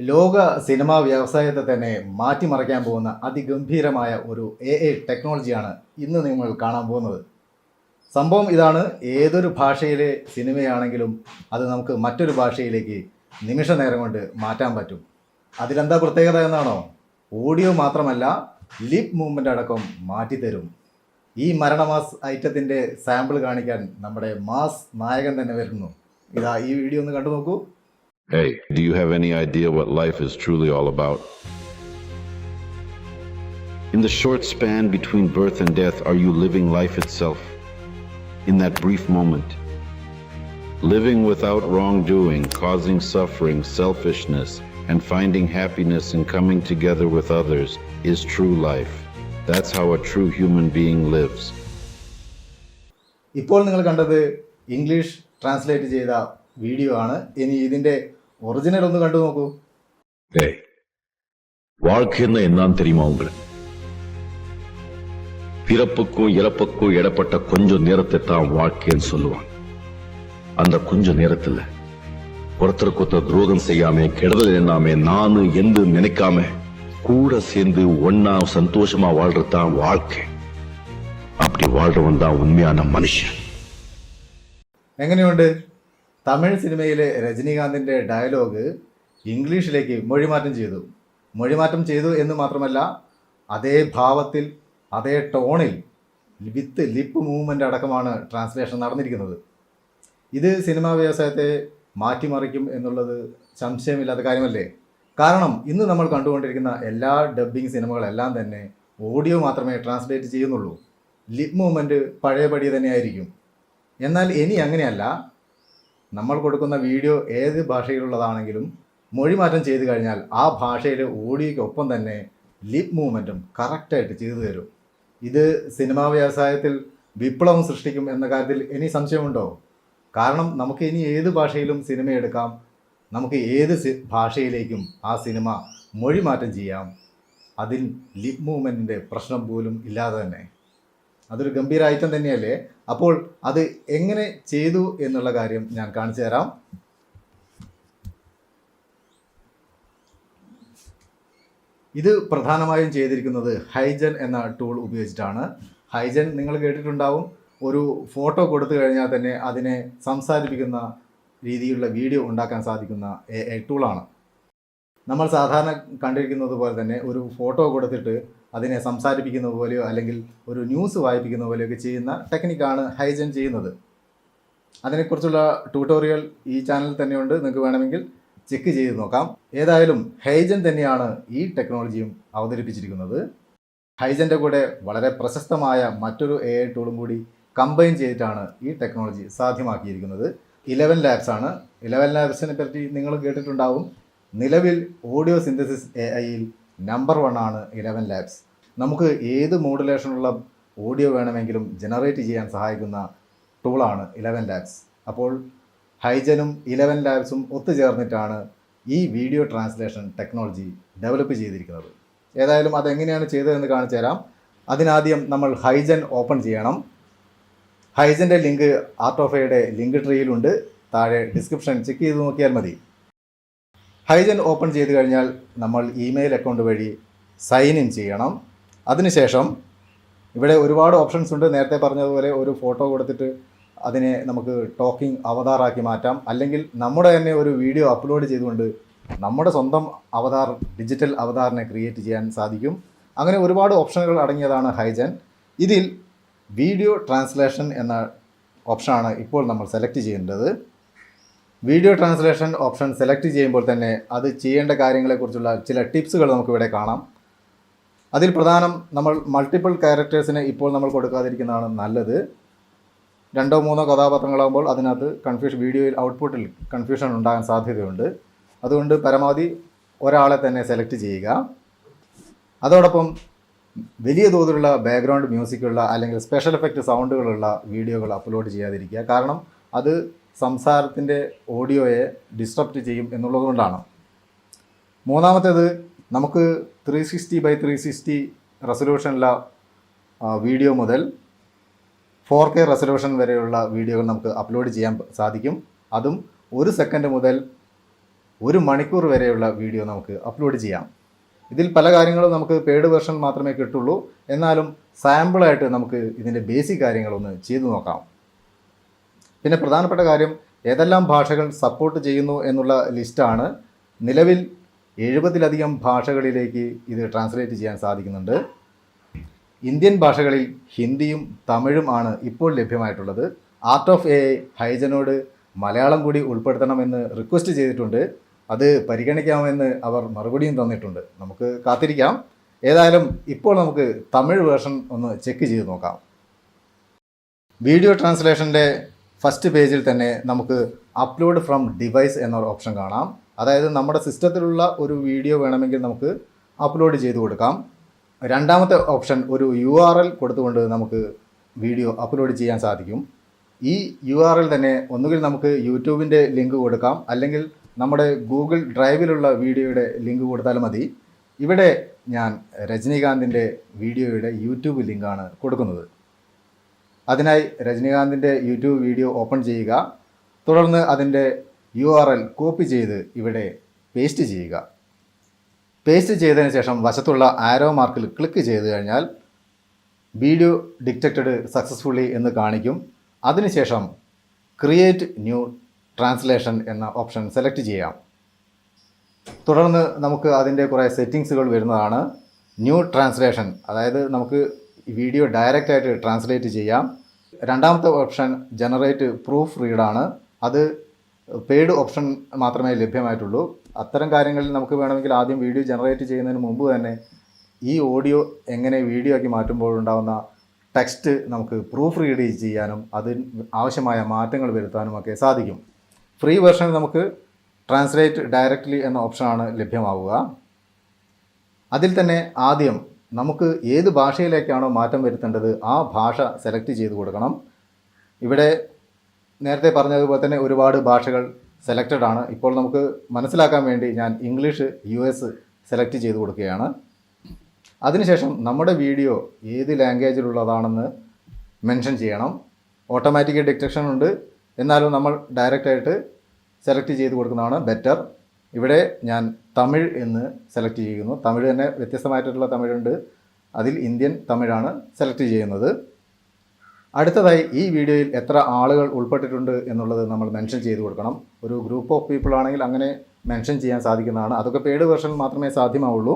ലോക സിനിമാ വ്യവസായത്തെ തന്നെ മാറ്റിമറിക്കാൻ പോകുന്ന അതിഗംഭീരമായ ഒരു എ ഐ ടെക്നോളജിയാണ് ഇന്ന് നിങ്ങൾ കാണാൻ പോകുന്നത്. സംഭവം ഇതാണ്. ഏതൊരു ഭാഷയിലെ സിനിമയാണെങ്കിലും അത് നമുക്ക് മറ്റൊരു ഭാഷയിലേക്ക് നിമിഷ നേരം കൊണ്ട് മാറ്റാൻ പറ്റും. അതിലെന്താ പ്രത്യേകത എന്നാണോ? ഓഡിയോ മാത്രമല്ല ലിപ് മൂവ്മെന്റ് അടക്കം മാറ്റിത്തരും. ഈ മരണമാസ് ഐറ്റത്തിന്റെ സാമ്പിൾ കാണിക്കാൻ നമ്മുടെ മാസ് നായകൻ തന്നെ വരുന്നു. ഇതാ ഈ വീഡിയോ ഒന്ന് കണ്ടു നോക്കൂ. Hey, do you have any idea what life is truly all about? In the short span between birth and death, are you living life itself? In that brief moment? Living without wrongdoing, causing suffering, selfishness, and finding happiness in coming together with others is true life. That's how a true human being lives. ഇപ്പോൾ നിങ്ങൾ കണ്ടത് English translate ചെയ്ത video ആണ് ഇനി ഇതിന്റെ original ഒന്ന് കണ്ടു നോക്കൂ ஏய் வாழ்க்கைன்னா என்னன்னு தெரியுமா உங்களுக்கு பிறப்புக்கும் இறப்புக்கும் இடப்பட்ட கொஞ்சம் நேரத்தை தான் வாழ்க்கைன்னு சொல்லுவாங்க அந்த கொஞ்ச நேரத்துல ஒருத்தருக்கு ஒருத்தர் துரோகம் செய்யாம கெடுதல் எண்ணாம நானு எந்து நினைக்காம கூட சேர்ந்து ஒன்னா சந்தோஷமா வாழ்றது தான் வாழ்க்கை அப்படி வாழ்றவன் தான் உண்மையான மனுஷன் എങ്ങനെയുണ്ട് തമിഴ് സിനിമയിലെ രജനീകാന്തിന്റെ ഡയലോഗ് ഇംഗ്ലീഷിലേക്ക് മൊഴിമാറ്റം ചെയ്തു. മൊഴിമാറ്റം ചെയ്തു എന്ന് മാത്രമല്ല അതേ ഭാവത്തിൽ അതേ ടോണിൽ വിത്ത് ലിപ്പ് മൂവ്മെന്റ് അടക്കമാണ് ട്രാൻസ്ലേഷൻ നടന്നിരിക്കുന്നത്. ഇത് സിനിമാ വ്യവസായത്തെ മാറ്റിമറിക്കും എന്നുള്ളത് സംശയമില്ലാത്ത കാര്യമല്ലേ? കാരണം ഇന്ന് നമ്മൾ കണ്ടുകൊണ്ടിരിക്കുന്ന എല്ലാ ഡബ്ബിംഗ് സിനിമകളെല്ലാം തന്നെ ഓഡിയോ മാത്രമേ ട്രാൻസ്ലേറ്റ് ചെയ്യുന്നുള്ളൂ. ലിപ് മൂവ്മെന്റ് പഴയപടി തന്നെയായിരിക്കും. എന്നാൽ ഇനി അങ്ങനെയല്ല. നമ്മൾ കൊടുക്കുന്ന വീഡിയോ ഏത് ഭാഷയിലുള്ളതാണെങ്കിലും മൊഴിമാറ്റം ചെയ്തു കഴിഞ്ഞാൽ ആ ഭാഷയിലെ ഓഡിയോയ്ക്കൊപ്പം തന്നെ ലിപ് മൂവ്മെന്റും കറക്റ്റായിട്ട് ചെയ്തു തരും. ഇത് സിനിമാ വ്യവസായത്തിൽ വിപ്ലവം സൃഷ്ടിക്കും എന്ന കാര്യത്തിൽ ഇനി സംശയമുണ്ടോ? കാരണം നമുക്ക് ഇനി ഏത് ഭാഷയിലും സിനിമ എടുക്കാം. നമുക്ക് ഏത് ഭാഷയിലേക്കും ആ സിനിമ മൊഴിമാറ്റം ചെയ്യാം. അതിൽ ലിപ് മൂവ്മെന്റിന്റെ പ്രശ്നം പോലും ഇല്ലാതെ തന്നെ. അതൊരു ഗംഭീര ഐറ്റം തന്നെയല്ലേ? അപ്പോൾ അത് എങ്ങനെ ചെയ്തു എന്നുള്ള കാര്യം ഞാൻ കാണിച്ചു തരാം. ഇത് പ്രധാനമായും ചെയ്തിരിക്കുന്നത് ഹൈജൻ എന്ന ടൂൾ ഉപയോഗിച്ചിട്ടാണ്. ഹൈജൻ നിങ്ങൾ കേട്ടിട്ടുണ്ടാവും. ഒരു ഫോട്ടോ കൊടുത്തു കഴിഞ്ഞാൽ തന്നെ അതിനെ സംസാരിപ്പിക്കുന്ന രീതിയിലുള്ള വീഡിയോ ഉണ്ടാക്കാൻ സാധിക്കുന്ന എ ടൂളാണ് നമ്മൾ സാധാരണ കണ്ടിരിക്കുന്നത് പോലെ തന്നെ ഒരു ഫോട്ടോ കൊടുത്തിട്ട് അതിനെ സംസാരിപ്പിക്കുന്ന പോലെയോ അല്ലെങ്കിൽ ഒരു ന്യൂസ് വായിപ്പിക്കുന്ന പോലെയൊക്കെ ചെയ്യുന്ന ടെക്നിക്കാണ് ഹൈജൻ ചെയ്യുന്നത്. അതിനെക്കുറിച്ചുള്ള ട്യൂട്ടോറിയൽ ഈ ചാനലിൽ തന്നെയുണ്ട്. നിങ്ങൾക്ക് വേണമെങ്കിൽ ചെക്ക് ചെയ്ത് നോക്കാം. ഏതായാലും ഹൈജൻ തന്നെയാണ് ഈ ടെക്നോളജിയും അവതരിപ്പിച്ചിരിക്കുന്നത്. ഹൈജന്റെ കൂടെ വളരെ പ്രശസ്തമായ മറ്റൊരു എ ഐ ടൂളും കൂടി കമ്പൈൻ ചെയ്തിട്ടാണ് ഈ ടെക്നോളജി സാധ്യമാക്കിയിരിക്കുന്നത്. ഇലവൻ ലാബ്സ് ആണ്. ഇലവൻ ലാബ്സിനെ പറ്റി നിങ്ങൾ കേട്ടിട്ടുണ്ടാവും. നിലവിൽ ഓഡിയോ സിന്തസിസ് എ ഐയിൽ നമ്പർ വൺ ആണ് ഇലവൻ ലാബ്സ് നമുക്ക് ഏത് മോഡുലേഷനുള്ള ഓഡിയോ വേണമെങ്കിലും ജനറേറ്റ് ചെയ്യാൻ സഹായിക്കുന്ന ടൂളാണ് ഇലവൻ ലാബ്സ് അപ്പോൾ ഹൈജനും ഇലവൻ ലാബ്സും ഒത്തുചേർന്നിട്ടാണ് ഈ വീഡിയോ ട്രാൻസ്ലേഷൻ ടെക്നോളജി ഡെവലപ്പ് ചെയ്തിരിക്കുന്നത്. ഏതായാലും അതെങ്ങനെയാണ് ചെയ്തതെന്ന് കാണിച്ചു തരാം. അതിനാദ്യം നമ്മൾ ഹൈജൻ ഓപ്പൺ ചെയ്യണം. ഹൈജന്റെ ലിങ്ക് ആർട്ട് ഓഫയുടെ ലിങ്ക് ട്രീയിലുണ്ട് താഴെ ഡിസ്ക്രിപ്ഷൻ ചെക്ക് ചെയ്ത് നോക്കിയാൽ മതി. ഹൈജൻ ഓപ്പൺ ചെയ്ത് കഴിഞ്ഞാൽ നമ്മൾ ഇമെയിൽ അക്കൗണ്ട് വഴി സൈൻ ഇൻ ചെയ്യണം. അതിനുശേഷം ഇവിടെ ഒരുപാട് ഓപ്ഷൻസ് ഉണ്ട്. നേരത്തെ പറഞ്ഞതുപോലെ ഒരു ഫോട്ടോ കൊടുത്തിട്ട് അതിനെ നമുക്ക് ടോക്കിംഗ് അവതാറാക്കി മാറ്റാം. അല്ലെങ്കിൽ നമ്മുടെ തന്നെ ഒരു വീഡിയോ അപ്ലോഡ് ചെയ്തുകൊണ്ട് നമ്മുടെ സ്വന്തം അവതാർ ഡിജിറ്റൽ അവതാറിനെ ക്രിയേറ്റ് ചെയ്യാൻ സാധിക്കും. അങ്ങനെ ഒരുപാട് ഓപ്ഷനുകൾ അടങ്ങിയതാണ് ഹൈജൻ. ഇതിൽ വീഡിയോ ട്രാൻസ്ലേഷൻ എന്ന ഓപ്ഷനാണ് ഇപ്പോൾ നമ്മൾ സെലക്ട് ചെയ്യേണ്ടത്. വീഡിയോ ട്രാൻസ്ലേഷൻ ഓപ്ഷൻ സെലക്ട് ചെയ്യുമ്പോൾ തന്നെ അത് ചെയ്യേണ്ട കാര്യങ്ങളെക്കുറിച്ചുള്ള ചില ടിപ്സുകൾ നമുക്കിവിടെ കാണാം. അതിൽ പ്രധാനം നമ്മൾ മൾട്ടിപ്പിൾ ക്യാരക്ടേഴ്സിന് ഇപ്പോൾ നമ്മൾ കൊടുക്കാതിരിക്കുന്നതാണ് നല്ലത്. രണ്ടോ മൂന്നോ കഥാപാത്രങ്ങളാകുമ്പോൾ അതിനകത്ത് കൺഫ്യൂഷൻ വീഡിയോയിൽ ഔട്ട്പുട്ടിൽ കൺഫ്യൂഷൻ ഉണ്ടാകാൻ സാധ്യതയുണ്ട്. അതുകൊണ്ട് പരമാവധി ഒരാളെ തന്നെ സെലക്ട് ചെയ്യുക. അതോടൊപ്പം വലിയ തോതിലുള്ള ബാക്ക്ഗ്രൗണ്ട് മ്യൂസിക്കുള്ള അല്ലെങ്കിൽ സ്പെഷ്യൽ എഫക്റ്റ് സൗണ്ടുകളുള്ള വീഡിയോകൾ അപ്ലോഡ് ചെയ്യാതിരിക്കുക. കാരണം അത് സംസാരത്തിന്റെ ഓഡിയോയെ ഡിസ്ട്രപ്റ്റ് ചെയ്യും എന്നുള്ളതുകൊണ്ടാണ് മൂന്നാമത്തേത് നമുക്ക് three sixty by three sixty റെസൊല്യൂഷനുള്ള video മുതൽ ഫോർ കെ റെസൊല്യൂഷൻ വരെയുള്ള വീഡിയോകൾ നമുക്ക് അപ്ലോഡ് ചെയ്യാൻ സാധിക്കും. അതും ഒരു സെക്കൻഡ് മുതൽ ഒരു മണിക്കൂർ വരെയുള്ള വീഡിയോ നമുക്ക് അപ്ലോഡ് ചെയ്യാം. ഇതിൽ പല കാര്യങ്ങളും നമുക്ക് പെയ്ഡ് വെർഷൻ മാത്രമേ കിട്ടുള്ളൂ. എന്നാലും സാമ്പിളായിട്ട് നമുക്ക് ഇതിന്റെ ബേസിക് കാര്യങ്ങളൊന്ന് ചെയ്തു നോക്കാം. പിന്നെ പ്രധാനപ്പെട്ട കാര്യം ഏതെല്ലാം ഭാഷകൾ സപ്പോർട്ട് ചെയ്യുന്നു എന്നുള്ള ലിസ്റ്റാണ് നിലവിൽ എഴുപതിലധികം ഭാഷകളിലേക്ക് ഇത് ട്രാൻസ്ലേറ്റ് ചെയ്യാൻ സാധിക്കുന്നുണ്ട്. ഇന്ത്യൻ ഭാഷകളിൽ ഹിന്ദിയും തമിഴും ആണ് ഇപ്പോൾ ലഭ്യമായിട്ടുള്ളത്. ആർട്ട് ഓഫ് എ ഹൈജനോട് മലയാളം കൂടി ഉൾപ്പെടുത്തണമെന്ന് റിക്വസ്റ്റ് ചെയ്തിട്ടുണ്ട്. അത് പരിഗണിക്കാമെന്ന് അവർ മറുപടിയും തന്നിട്ടുണ്ട്. നമുക്ക് കാത്തിരിക്കാം. ഏതായാലും ഇപ്പോൾ നമുക്ക് തമിഴ് വേർഷൻ ഒന്ന് ചെക്ക് ചെയ്ത് നോക്കാം. വീഡിയോ ട്രാൻസ്ലേഷന്റെ ഫസ്റ്റ് പേജിൽ തന്നെ നമുക്ക് അപ്ലോഡ് ഫ്രം ഡിവൈസ് എന്നൊരു ഓപ്ഷൻ കാണാം. അതായത് നമ്മുടെ സിസ്റ്റത്തിലുള്ള ഒരു വീഡിയോ വേണമെങ്കിൽ നമുക്ക് അപ്ലോഡ് ചെയ്ത് കൊടുക്കാം. രണ്ടാമത്തെ ഓപ്ഷൻ ഒരു യു ആർ എൽ കൊടുത്തുകൊണ്ട് നമുക്ക് വീഡിയോ അപ്ലോഡ് ചെയ്യാൻ സാധിക്കും. ഈ യു ആർ എൽ തന്നെ ഒന്നുകിൽ നമുക്ക് യൂട്യൂബിന്റെ ലിങ്ക് കൊടുക്കാം. അല്ലെങ്കിൽ നമ്മുടെ ഗൂഗിൾ ഡ്രൈവിലുള്ള വീഡിയോയുടെ ലിങ്ക് കൊടുത്താലും മതി. ഇവിടെ ഞാൻ രജനീകാന്തിന്റെ വീഡിയോയുടെ യൂട്യൂബ് ലിങ്കാണ് കൊടുക്കുന്നത്. അതിനായി രജനീകാന്തിന്റെ യൂട്യൂബ് വീഡിയോ ഓപ്പൺ ചെയ്യുക. തുടർന്ന് അതിന്റെ യു ആർ എൽ കോപ്പി ചെയ്ത് ഇവിടെ പേസ്റ്റ് ചെയ്യുക. പേസ്റ്റ് ചെയ്തതിന് ശേഷം വശത്തുള്ള ആരോ മാർക്കിൽ ക്ലിക്ക് ചെയ്ത് കഴിഞ്ഞാൽ വീഡിയോ ഡിറ്റക്റ്റഡ് സക്സസ്ഫുള്ളി എന്ന് കാണിക്കും. അതിനുശേഷം ക്രിയേറ്റ് ന്യൂ ട്രാൻസ്ലേഷൻ എന്ന ഓപ്ഷൻ സെലക്ട് ചെയ്യാം. തുടർന്ന് നമുക്ക് അതിന്റെ കുറേ സെറ്റിങ്സുകൾ വരുന്നതാണ്. ന്യൂ ട്രാൻസ്ലേഷൻ അതായത് നമുക്ക് വീഡിയോ ഡയറക്റ്റായിട്ട് ട്രാൻസ്ലേറ്റ് ചെയ്യാം. രണ്ടാമത്തെ ഓപ്ഷൻ ജനറേറ്റ് പ്രൂഫ് റീഡാണ്. അത് പെയ്ഡ് ഓപ്ഷൻ മാത്രമേ ലഭ്യമായിട്ടുള്ളൂ. അത്തരം കാര്യങ്ങളിൽ നമുക്ക് വേണമെങ്കിൽ ആദ്യം വീഡിയോ ജനറേറ്റ് ചെയ്യുന്നതിന് മുമ്പ് തന്നെ ഈ ഓഡിയോ എങ്ങനെ വീഡിയോ ആക്കി മാറ്റുമ്പോൾ ഉണ്ടാകുന്ന ടെക്സ്റ്റ് നമുക്ക് പ്രൂഫ് റീഡ് ചെയ്യാനും അതിന് ആവശ്യമായ മാറ്റങ്ങൾ വരുത്താനും ഒക്കെ സാധിക്കും. ഫ്രീ വെർഷനിൽ നമുക്ക് ട്രാൻസ്ലേറ്റ് ഡയറക്റ്റ്ലി എന്ന ഓപ്ഷനാണ് ലഭ്യമാവുക. അതിൽ തന്നെ ആദ്യം നമുക്ക് ഏത് ഭാഷയിലേക്കാണോ മാറ്റം വരുത്തേണ്ടത് ആ ഭാഷ സെലക്ട് ചെയ്ത് കൊടുക്കണം. ഇവിടെ നേരത്തെ പറഞ്ഞതുപോലെ തന്നെ ഒരുപാട് ഭാഷകൾ സെലക്റ്റഡ് ആണ്. ഇപ്പോൾ നമുക്ക് മനസ്സിലാക്കാൻ വേണ്ടി ഞാൻ ഇംഗ്ലീഷ് യു എസ് സെലക്ട് ചെയ്ത് കൊടുക്കുകയാണ്. അതിനുശേഷം നമ്മുടെ വീഡിയോ ഏത് ലാംഗ്വേജിലുള്ളതാണെന്ന് മെൻഷൻ ചെയ്യണം. ഓട്ടോമാറ്റിക് ഡിറ്റക്ഷൻ ഉണ്ട്. എന്നാലും നമ്മൾ ഡയറക്റ്റായിട്ട് സെലക്ട് ചെയ്ത് കൊടുക്കുന്നതാണ് ബെറ്റർ ഇവിടെ ഞാൻ തമിഴ് എന്ന് സെലക്ട് ചെയ്യുന്നു. തമിഴ് തന്നെ വ്യത്യസ്തമായിട്ടുള്ള തമിഴുണ്ട്. അതിൽ ഇന്ത്യൻ തമിഴാണ് സെലക്ട് ചെയ്യുന്നത്. അടുത്തതായി ഈ വീഡിയോയിൽ എത്ര ആളുകൾ ഉൾപ്പെട്ടിട്ടുണ്ട് എന്നുള്ളത് നമ്മൾ മെൻഷൻ ചെയ്ത് കൊടുക്കണം. ഒരു ഗ്രൂപ്പ് ഓഫ് പീപ്പിൾ ആണെങ്കിൽ അങ്ങനെ മെൻഷൻ ചെയ്യാൻ സാധിക്കുന്നതാണ്. അതൊക്കെ പെയ്ഡ് വേർഷൻ മാത്രമേ സാധ്യമാവുള്ളൂ.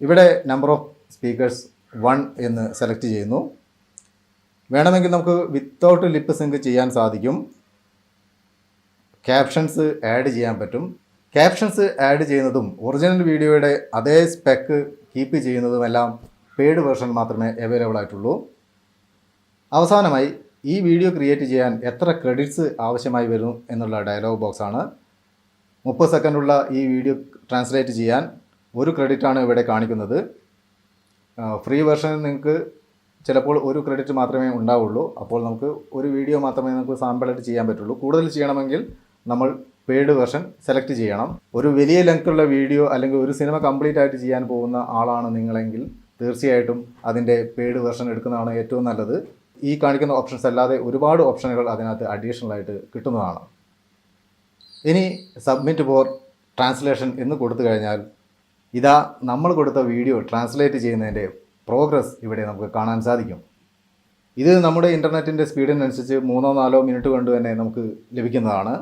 ഇവിടെ നമ്പർ ഓഫ് സ്പീക്കേഴ്സ് വൺ എന്ന് സെലക്ട് ചെയ്യുന്നു. വേണമെങ്കിൽ നമുക്ക് വിത്തൗട്ട് ലിപ്പ് സിങ്ക് ചെയ്യാൻ സാധിക്കും. ക്യാപ്ഷൻസ് ആഡ് ചെയ്യാൻ പറ്റും. ക്യാപ്ഷൻസ് ആഡ് ചെയ്യുന്നതും ഒറിജിനൽ വീഡിയോയുടെ അതേ സ്പെക്ക് കീപ്പ് ചെയ്യുന്നതുമെല്ലാം പെയ്ഡ് വേർഷൻ മാത്രമേ അവൈലബിൾ ആയിട്ടുള്ളൂ. അവസാനമായി ഈ വീഡിയോ ക്രിയേറ്റ് ചെയ്യാൻ എത്ര ക്രെഡിറ്റ്സ് ആവശ്യമായി വരും എന്നുള്ള ഡയലോഗ് ബോക്സാണ് മുപ്പത് സെക്കൻഡുള്ള ഈ വീഡിയോ ട്രാൻസ്ലേറ്റ് ചെയ്യാൻ ഒരു ക്രെഡിറ്റാണ് ഇവിടെ കാണിക്കുന്നത്. ഫ്രീ വേർഷൻ നിങ്ങൾക്ക് ചിലപ്പോൾ ഒരു ക്രെഡിറ്റ് മാത്രമേ ഉണ്ടാവുള്ളൂ. അപ്പോൾ നമുക്ക് ഒരു വീഡിയോ മാത്രമേ നമുക്ക് സാമ്പിളായിട്ട് ചെയ്യാൻ പറ്റുള്ളൂ. കൂടുതൽ ചെയ്യണമെങ്കിൽ നമ്മൾ പെയ്ഡ് വെർഷൻ സെലക്ട് ചെയ്യണം. ഒരു വലിയ ലെങ്ത്തുള്ള വീഡിയോ അല്ലെങ്കിൽ ഒരു സിനിമ കംപ്ലീറ്റ് ആയിട്ട് ചെയ്യാൻ പോകുന്ന ആളാണ് നിങ്ങളെങ്കിൽ തീർച്ചയായിട്ടും അതിന്റെ പെയ്ഡ് വെർഷൻ എടുക്കുന്നതാണ് ഏറ്റവും നല്ലത്. ഈ കാണിക്കുന്ന ഓപ്ഷൻസ് അല്ലാതെ ഒരുപാട് ഓപ്ഷനുകൾ അതിനകത്ത് അഡീഷണൽ ആയിട്ട് കിട്ടുന്നതാണ്. ഇനി സബ്മിറ്റ് ഫോർ ട്രാൻസ്ലേഷൻ എന്ന് കൊടുത്തു കഴിഞ്ഞാൽ ഇതാ നമ്മൾ കൊടുത്ത വീഡിയോ ട്രാൻസ്ലേറ്റ് ചെയ്യുന്നതിന്റെ പ്രോഗ്രസ് ഇവിടെ നമുക്ക് കാണാൻ സാധിക്കും. ഇത് നമ്മുടെ ഇന്റർനെറ്റിന്റെ സ്പീഡിനനുസരിച്ച് മൂന്നോ നാലോ മിനിറ്റ് കൊണ്ട് തന്നെ നമുക്ക് ലഭിക്കുന്നതാണ്.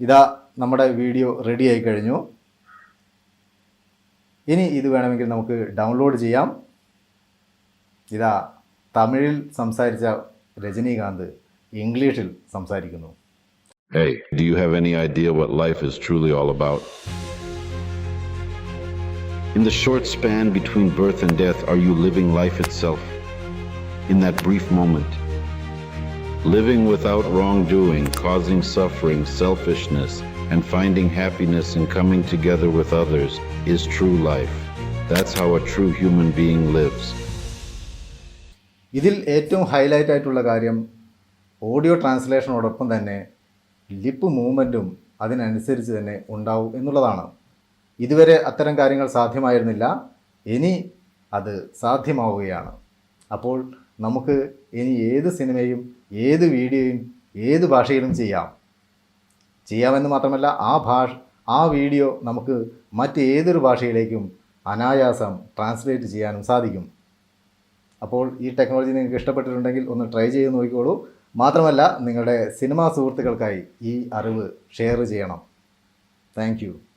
ഇതാ നമ്മുടെ വീഡിയോ റെഡി ആയി കഴിഞ്ഞു ഇനി ഇത് വേണമെങ്കിൽ നമുക്ക് ഡൗൺലോഡ് ചെയ്യാം ഇതാ തമിഴിൽ സംസാരിച്ച രജനീകാന്ത് ഇംഗ്ലീഷിൽ സംസാരിക്കുന്നു Hey, do you have any idea what life is truly all about? In the short span between birth and death, are you living life itself? In that brief moment? Living without wrongdoing, causing suffering, selfishness, and finding happiness in coming together with others is true life. That's how a true human being lives. ഇതിൽ ഏറ്റവും highlight ആയിട്ടുള്ള കാര്യം audio ട്രാൻസ്ലേഷനോടൊപ്പം തന്നെ lip മൂവ്മെന്റും അതിനനുസരിച്ച് തന്നെ ഉണ്ടാവും എന്നുള്ളതാണ് ഇതുവരെ അത്തരം കാര്യങ്ങൾ സാധ്യമായിരുന്നില്ല ഇനി അത് സാധ്യമാവുകയാണ് അപ്പോൾ നമുക്ക് ഇനി ഏത് സിനിമയും ഏത് വീഡിയോയും ഏത് ഭാഷയിലും ചെയ്യാം. ചെയ്യാമെന്ന് മാത്രമല്ല ആ ഭാഷ ആ വീഡിയോ നമുക്ക് മറ്റ് ഏതൊരു ഭാഷയിലേക്കും അനായാസം ട്രാൻസ്ലേറ്റ് ചെയ്യാനും സാധിക്കും. അപ്പോൾ ഈ ടെക്നോളജി നിങ്ങൾക്ക് ഇഷ്ടപ്പെട്ടിട്ടുണ്ടെങ്കിൽ ഒന്ന് ട്രൈ ചെയ്ത് നോക്കിക്കോളൂ. മാത്രമല്ല നിങ്ങളുടെ സിനിമാ സുഹൃത്തുക്കൾക്കായി ഈ അറിവ് ഷെയർ ചെയ്യണം. താങ്ക്